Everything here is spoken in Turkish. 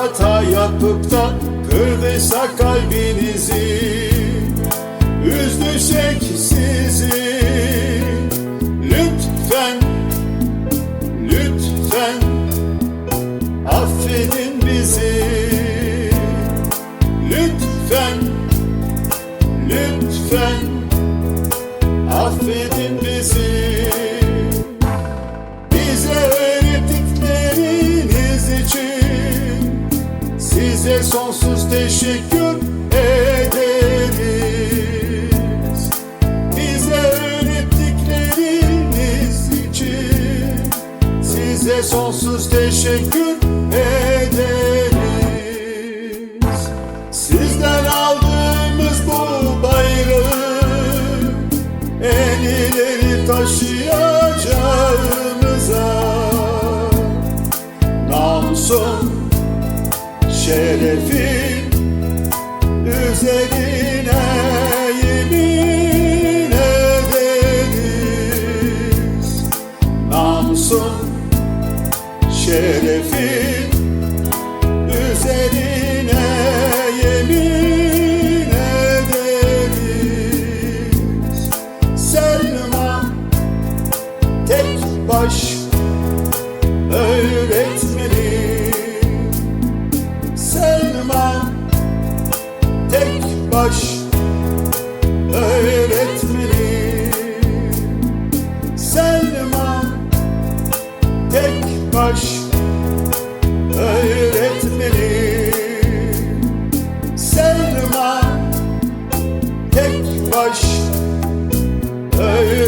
hata yapıp da kırdıysa kalbinizi Üzdüysek sizi Lütfen, lütfen affedin bizi. Lütfen, lütfen affedin bizi. Size sonsuz teşekkür ederiz. Bize öğrettikleriniz için Size sonsuz teşekkür ederiz. Sizden aldığımız bu bayrağı En ileri taşıyacağımıza Namusun şerefin üzerine yemin ederiz. Namusun şerefin üzerine yemin ederiz. Selma tek baş baş öğretmeni Selma tek baş öğretmeni Selma tek baş öğretmeni